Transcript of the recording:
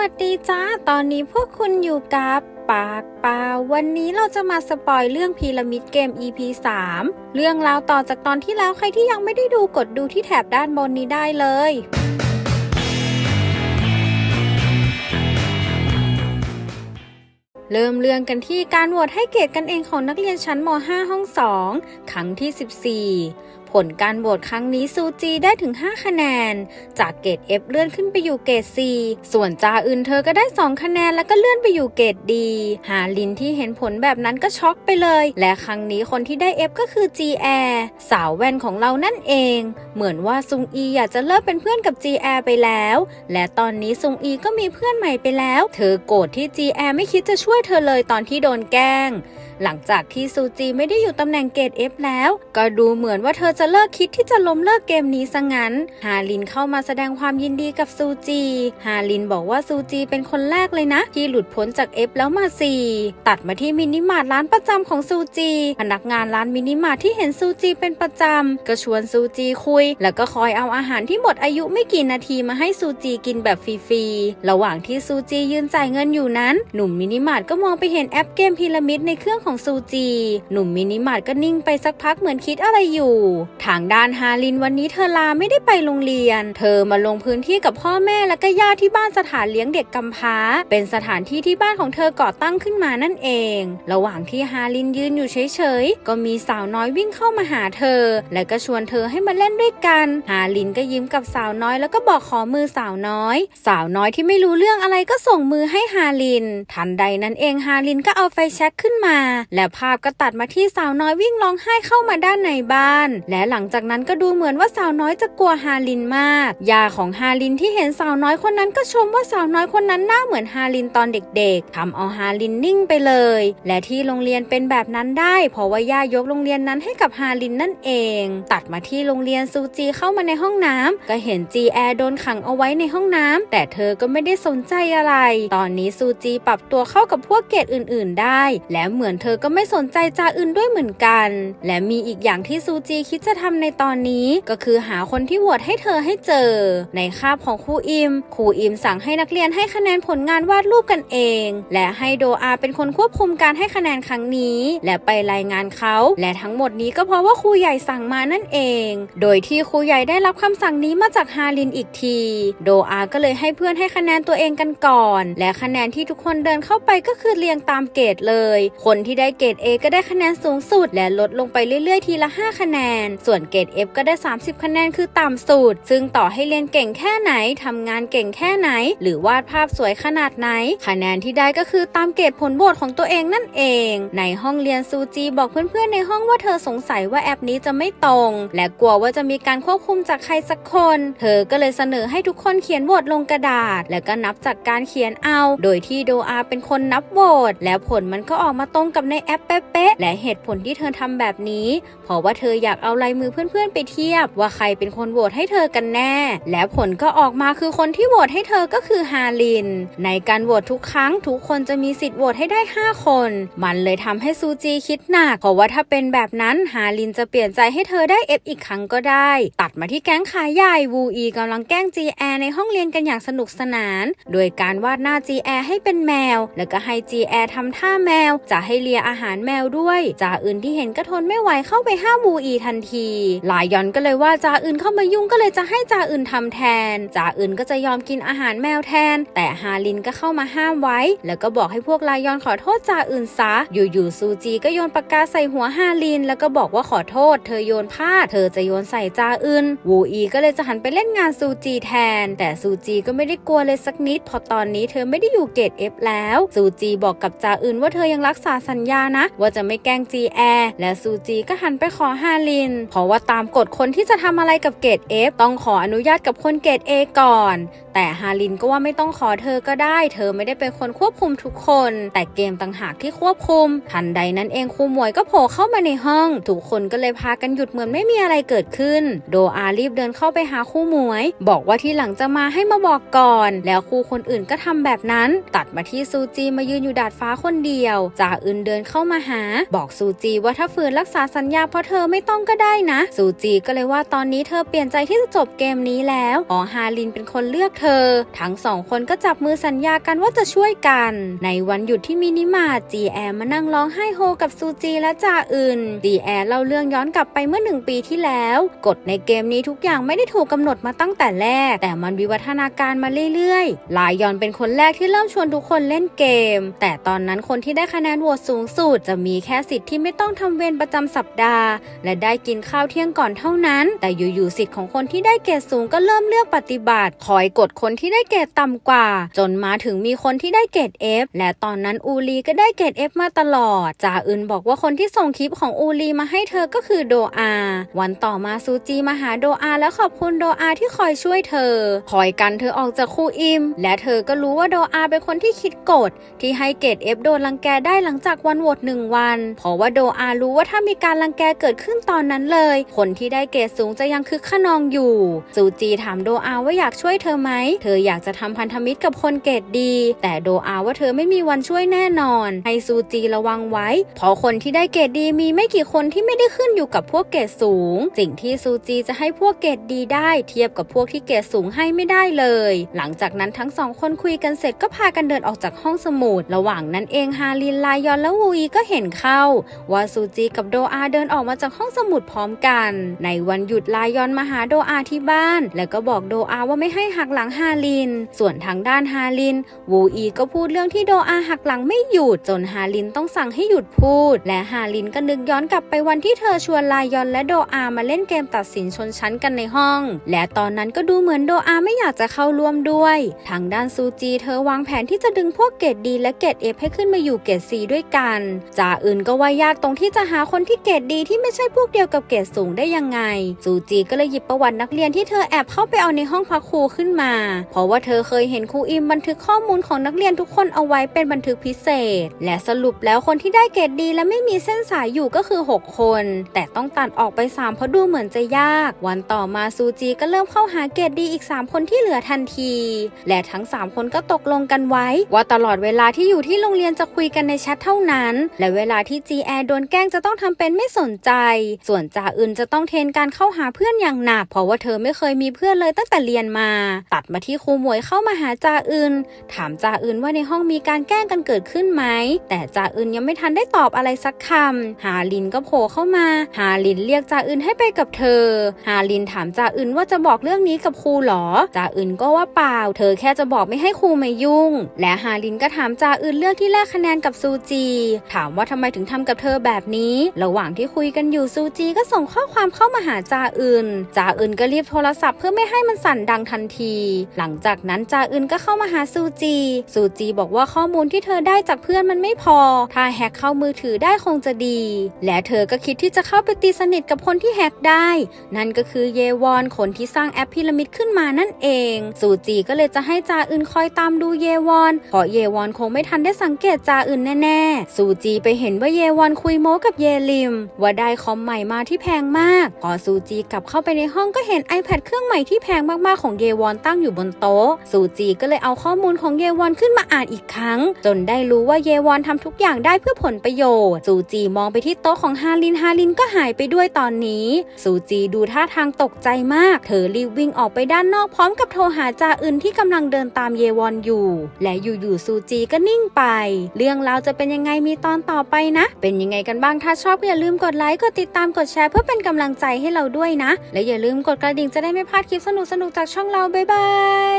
วัสดีจ้า ตอนนี้พวกคุณอยู่กับปากป่าวันนี้เราจะมาสปอยเรื่องพีระมิดเกม EP 3 เรื่องราวต่อจากตอนที่แล้วใครที่ยังไม่ได้ดูกดดูที่แถบด้านบนนี้ได้เลยเริ่มเรื่องกันที่การโหวตให้เกรดกันเองของนักเรียนชั้นม .5 ห้อง 2 ครั้งที่ 14 ผลการโหวตครั้งนี้ซูจีได้ถึง 5 คะแนน จากเกรด F เลื่อนขึ้นไปอยู่เกรด C ส่วนจาอึนเธอก็ได้ 2 คะแนนแล้วก็เลื่อนไปอยู่เกรด D หาลินที่เห็นผลแบบนั้นก็ช็อกไปเลย และครั้งนี้คนที่ได้ F ก็คือ G Air สาวแว่นของเรานั่นเอง เหมือนว่าซุงอีอยากจะเลิกเป็นเพื่อนกับ G Air ไปแล้ว และตอนนี้ซุงอีก็มีเพื่อนใหม่ไปแล้ว เธอโกรธที่ G Air ไม่คิดจะช่วยเธอเลยตอนที่โดนแกล้ง หลังจากที่ซูจีไม่ได้อยู่ตำแหน่งเกรด F แล้ว ก็ดูเหมือนว่าเธอจะเลิกคิดที่จะล้มเลิกเกมนี้ซะงั้น ฮาลินเข้ามาแสดงความยินดีกับซูจี ฮาลินบอกว่าซูจีเป็นคนแรกเลยนะ ที่หลุดพ้นจาก F แล้วมา C ตัดมาที่มินิมาร์ทร้านประจำของซูจี พนักงานร้านมินิมาร์ทที่เห็นซูจีเป็นประจำก็ชวนซูจีคุย แล้วก็คอยเอาอาหารที่หมดอายุไม่กี่นาทีมาให้ซูจีกินแบบฟรีๆ ระหว่างที่ซูจียืนจ่ายเงินอยู่นั้น หนุ่มมินิมาร์ทก็มองไปเห็นแอปเกมพีระมิดในเครื่องของซูจี หนุ่มมินิมาร์ทก็นิ่งไปสักพักเหมือนคิดอะไรอยู่ทางด้านฮาลินวันนี้เธอลาไม่ได้ไปโรงเรียน เธอมาลงพื้นที่กับพ่อแม่และก็ญาติที่บ้านสถานเลี้ยงเด็กกำพร้า เป็นสถานที่ที่บ้านของเธอก่อตั้งขึ้นมานั่นเอง ระหว่างที่ฮาลินยืนอยู่เฉยๆ ก็มีสาวน้อยวิ่งเข้ามาหาเธอ และก็ชวนเธอให้มาเล่นด้วยกัน ฮาลินก็ยิ้มกับสาวน้อยแล้วก็บอกขอมือสาวน้อย สาวน้อยที่ไม่รู้เรื่องอะไรก็ส่งมือให้ฮาลิน ทันใดนั้นเองฮาลินก็เอาไฟแช็กขึ้นมา และภาพก็ตัดมาที่สาวน้อยวิ่งร้องไห้เข้ามาด้านในบ้าน และหลังจากนั้นก็ดูเหมือนว่าสาวน้อยจะกลัวฮาลินมากยาของฮาลินที่เห็นสาวน้อยคนนั้นก็ชมว่าสาวน้อยคนนั้นหน้าเหมือนฮาลินตอนเด็กๆทำเอาฮาลินนิ่งไปเลย และที่โรงเรียนเป็นแบบนั้นได้ เพราะว่าย่ายกโรงเรียนนั้นให้กับฮาลินนั่นเอง ตัดมาที่โรงเรียนซูจีเข้ามาในห้องน้ำก็เห็นจีแอร์โดนขังเอาไว้ในห้องน้ำแต่เธอก็ไม่ได้สนใจอะไร ตอนนี้ซูจีปรับตัวเข้ากับพวกเกรดอื่น ๆ ได้ และเหมือนเธอก็ไม่สนใจจาอื่นด้วยเหมือนกัน และมีอีกอย่างที่ซูจีคิดจะจะทำในตอนนี้ก็คือหาคนที่โหวตให้เธอให้เจอ ในคาบของครูอิมครูอิมสั่งให้นักเรียนให้คะแนนผลงานวาดรูปกันเอง และให้โดอาเป็นคนควบคุมการให้คะแนนครั้งนี้ และไปรายงานเขา และทั้งหมดนี้ก็เพราะว่าครูใหญ่สั่งมานั่นเอง โดยที่ครูใหญ่ได้รับคำสั่งนี้มาจากฮารินอีกที โดอาก็เลยให้เพื่อนให้คะแนนตัวเองกันก่อน และคะแนนที่ทุกคนเดินเข้าไปก็คือเรียงตามเกรดเลย คนที่ได้เกรด A ก็ได้คะแนนสูงสุด และลดลงไปเรื่อยๆ ทีละ 5 คะแนนส่วนเกรด F ก็ได้ 30 คะแนนคือต่ำสุด ซึ่งต่อให้เรียนเก่งแค่ไหนทำงานเก่งแค่ไหน หรือวาดภาพสวยขนาดไหน คะแนนที่ได้ก็คือตามเกรดผลโหวตของตัวเองนั่นเอง ในห้องเรียนซูจีบอกเพื่อนๆในห้องว่าเธอสงสัยว่าแอปนี้จะไม่ตรง และกลัวว่าจะมีการควบคุมจากใครสักคน เธอก็เลยเสนอให้ทุกคนเขียนโหวตลงกระดาษ แล้วก็นับจากการเขียนเอา โดยที่โดอาเป็นคนนับโหวตแล้วผลมันก็ออกมาตรงกับในแอปเป๊ะๆและเหตุผลที่เธอทำแบบนี้ เพราะว่าเธออยากเอาลายมือเพื่อนๆไปเทียบ ว่าใครเป็นคนโหวตให้เธอกันแน่ และผลก็ออกมาคือคนที่โหวตให้เธอก็คือฮาลิน ในการโหวตทุกครั้งทุกคนจะมีสิทธิ์โหวตให้ได้ 5 คน มันเลยทำให้ซูจีคิดหนักเพราะว่าถ้าเป็นแบบนั้นฮาลินจะเปลี่ยนใจให้เธอได้เอฟอีกครั้งก็ได้ ตัดมาที่แก๊งขายใหญ่วูอีกำลังแกล้งจีแอในห้องเรียนกันอย่างสนุกสนาน โดยการวาดหน้าจีแอให้เป็นแมว แล้วก็ให้จีแอทำท่าแมว จะให้เลียอาหารแมวด้วยจ่าอื่นที่เห็นก็ทนไม่ไหวเข้าไปห้ามวูอีทันทีหลายยอนก็เลยว่าจ่าอื่นเข้ามายุ่งก็เลยจะให้จ่าอื่นทำแทนจ่าอื่นก็จะยอมกินอาหารแมวแทน แต่ฮาลินก็เข้ามาห้ามไว้ แล้วก็บอกให้พวกลายอนขอโทษจ่าอื่นซะ อยู่ๆซูจีก็โยนปากกาใส่หัวฮาลิน แล้วก็บอกว่าขอโทษ เธอโยนผ้าเธอจะโยนใส่จ่าอื่น วูอีก็เลยจะหันไปเล่นงานซูจีแทน แต่ซูจีก็ไม่ได้กลัวเลยสักนิดเพราะตอนนี้เธอไม่ได้อยู่เกรดเอฟแล้วซูจีบอกกับจ่าอื่นว่าเธอยังรักษาสัญญานะ ว่าจะไม่แกล้งจีแอและซูจีก็หันไปขอฮาลินเพราะว่าตามกฎคนที่จะทำอะไรกับเกรด F ต้องขออนุญาตกับคนเกรด A ก่อน แต่ฮาลินก็ว่าไม่ต้องขอเธอก็ได้ เธอไม่ได้เป็นคนควบคุมทุกคน แต่เกมต่างหากที่ควบคุม ทันใดนั้นเองครูหมวยก็โผล่เข้ามาในห้อง ทุกคนก็เลยพากันหยุดเหมือนไม่มีอะไรเกิดขึ้น โดอารีบเดินเข้าไปหาครูหมวย บอกว่าที่หลังจะมาให้มาบอกก่อน แล้วครูคนอื่นก็ทำแบบนั้น ตัดมาที่ซูจีมายืนอยู่ดาดฟ้าคนเดียวจ่าอื่นเดินเข้ามาหา บอกซูจีว่าถ้าฝืนรักษาสัญญาเพราะเธอไม่ต้องก็ได้ได้นะ ซูจีก็เลยว่าตอนนี้เธอเปลี่ยนใจที่จะจบเกมนี้แล้วอ๋อฮาลินเป็นคนเลือกเธอ ทั้งสองคนก็จับมือสัญญากันว่าจะช่วยกัน ในวันหยุดที่มินิมาร์จีแอมานั่งร้องไห้โฮกับซูจีและจ่าอื่นจีแอเล่าเรื่องย้อนกลับไปเมื่อหนึ่งปีที่แล้ว กฎในเกมนี้ทุกอย่างไม่ได้ถูกกำหนดมาตั้งแต่แรก แต่มันวิวัฒนาการมาเรื่อยๆ ลายยอนเป็นคนแรกที่เริ่มชวนทุกคนเล่นเกม แต่ตอนนั้นคนที่ได้คะแนนโหวตสูงสุดจะมีแค่สิทธิ์ที่ไม่ต้องทำเวรประจำสัปดาห์ และได้กินข้าวเที่ยงก่อนเท่านั้น แต่อยู่ๆสิทธิ์ของคนที่ได้เกรดสูงก็เริ่มเลือกปฏิบัติคอยกดคนที่ได้เกรดต่ำกว่า จนมาถึงมีคนที่ได้เกรด F และตอนนั้นอูลีก็ได้เกรด F มาตลอดจ่าอื่นบอกว่าคนที่ส่งคลิปของอูลีมาให้เธอก็คือโดอา วันต่อมาซูจีมาหาโดอา และขอบคุณโดอาที่คอยช่วยเธอ คอยกันเธอออกจากคูอิม และเธอก็รู้ว่าโดอาเป็นคนที่คิดกฎที่ให้เกรด F โดนรังแกได้หลังจากวันโหวตหนึ่งวัน เพราะว่าโดอารู้ว่าถ้ามีการรังแกเกิดขึ้นตอนนั้นเลย คนที่ได้เกรดสูงจะยังคึกขนองอยู่ ซูจีถามโดอาว่าอยากช่วยเธอไหม เธออยากจะทำพันธมิตรกับคนเกรดดี แต่โดอาว่าเธอไม่มีวันช่วยแน่นอน ให้ซูจีระวังไว้ เพราะคนที่ได้เกรดดีมีไม่กี่คนที่ไม่ได้ขึ้นอยู่กับพวกเกรดสูง สิ่งที่ซูจีจะให้พวกเกรดดีได้ เทียบกับพวกที่เกรดสูงให้ไม่ได้เลย หลังจากนั้นทั้งสองคนคุยกันเสร็จก็พากันเดินออกจากห้องสมุด ระหว่างนั้นเองฮารินลายอนและวูอีก็เห็นเข้า ว่าซูจีกับโดอาเดินออกมาจากห้องสมุดพร้อมกัน ในวันหยุดลายอนมาหาโดอาที่บ้าน แล้วก็บอกโดอาว่าไม่ให้หักหลังฮาริน ส่วนทางด้านฮาริน วูอีก็พูดเรื่องที่โดอาหักหลังไม่หยุดจนฮารินต้องสั่งให้หยุดพูด และฮารินก็นึกย้อนกลับไปวันที่เธอชวนลายอนและโดอามาเล่นเกมตัดสินชนชั้นกันในห้อง และตอนนั้นก็ดูเหมือนโดอาไม่อยากจะเข้าร่วมด้วย ทางด้านซูจีเธอวางแผนที่จะดึงพวกเกรดดีและเกรดเอฟให้ขึ้นมาอยู่เกรดซีด้วยกันจ่าอื่นก็ว่ายากตรงที่จะหาคนที่เกรดดีที่ไม่ใช่พวกเดียวกับเกรดสูงได้ยังไงซูจีก็เลยหยิบประวัตินักเรียนที่เธอแอบเข้าไปเอาในห้องพักครูขึ้นมา เพราะว่าเธอเคยเห็นครูอิมบันทึกข้อมูลของนักเรียนทุกคนเอาไว้เป็นบันทึกพิเศษ และสรุปแล้วคนที่ได้เกรดดีและไม่มีเส้นสายอยู่ก็คือ 6 คน แต่ต้องตัดออกไป 3 เพราะดูเหมือนจะยาก วันต่อมาซูจีก็เริ่มเข้าหาเกรดดีอีก 3 คนที่เหลือทันที และทั้ง 3 คนก็ตกลงกันไว้ ว่าตลอดเวลาที่อยู่ที่โรงเรียนจะคุยกันในแชทเท่านั้น และเวลาที่จีแอโดนแกล้งจะต้องทำเป็นไม่สนใจ ส่วนจาอื่นจะต้องเทรนการเข้าหาเพื่อนอย่างหนัก เพราะว่าเธอไม่เคยมีเพื่อนเลยตั้งแต่เรียนมา ตัดมาที่ครูหมวยเข้ามาหาจ่าอื่นถามจ่าอื่นว่าในห้องมีการแกล้งกันเกิดขึ้นไหม แต่จ่าอื่นยังไม่ทันได้ตอบอะไรสักคำฮาลินก็โผล่เข้ามาฮาลินเรียกจ่าอื่นให้ไปกับเธอฮาลินถามจ่าอื่นว่าจะบอกเรื่องนี้กับครูหรอจ่าอื่นก็ว่าเปล่า เธอแค่จะบอกไม่ให้ครูมายุ่ง และฮาลินก็ถามจ่าอื่นเรื่องที่แลกคะแนนกับซูจี ถามว่าทำไมถึงทำกับเธอแบบนี้ ระหว่างที่คุยกันอยู่ซูจีก็ส่งข้อความเข้ามาหาจ่าอื่นจ่าอื่นก็รีบโทรศัพท์เพื่อไม่ให้มันสั่นดังทันที หลังจากนั้นจ่าอื่นก็เข้ามาหาซูจี ซูจีบอกว่าข้อมูลที่เธอได้จากเพื่อนมันไม่พอ ถ้าแฮกเข้ามือถือได้คงจะดี และเธอก็คิดที่จะเข้าไปตีสนิทกับคนที่แฮกได้ นั่นก็คือเยวอนคนที่สร้างแอปพีระมิดขึ้นมานั่นเอง ซูจีก็เลยจะให้จ่าอื่นคอยตามดูเยวอนเพราะเยวอนคงไม่ทันได้สังเกตจ่าอื่นแน่ๆ ซูจีไปเห็นว่าเยวอนคุยโม้กับเยลิม ว่าได้คอมใหม่มาที่แพงมากพอซูจีกลับเข้าไปในห้องก็เห็น iPad เครื่องใหม่ที่แพงมากๆของเยวอนตั้งอยู่บนโต๊ะ ซูจีก็เลยเอาข้อมูลของเยวอนขึ้นมาอ่านอีกครั้ง จนได้รู้ว่าเยวอนทำทุกอย่างได้เพื่อผลประโยชน์ ซูจีมองไปที่โต๊ะของฮารินฮารินก็หายไปด้วยตอนนี้ ซูจีดูท่าทางตกใจมาก เธอรีบวิ่งออกไปด้านนอกพร้อมกับโทรหาจาอื่นที่กำลังเดินตามเยวอนอยู่ และอยู่ๆซูจีก็นิ่งไป เรื่องราวจะเป็นยังไงมีตอนต่อไปนะ เป็นยังไงกันบ้างถ้าชอบอย่าลืมกดไลค์กดติดตามกดแชร์ เพื่อเป็นกำลังใจให้เราด้วยนะ และอย่าลืมกดกระดิ่งจะได้ไม่พลาดคลิปสนุกๆจากช่องเราบ๊ายบาย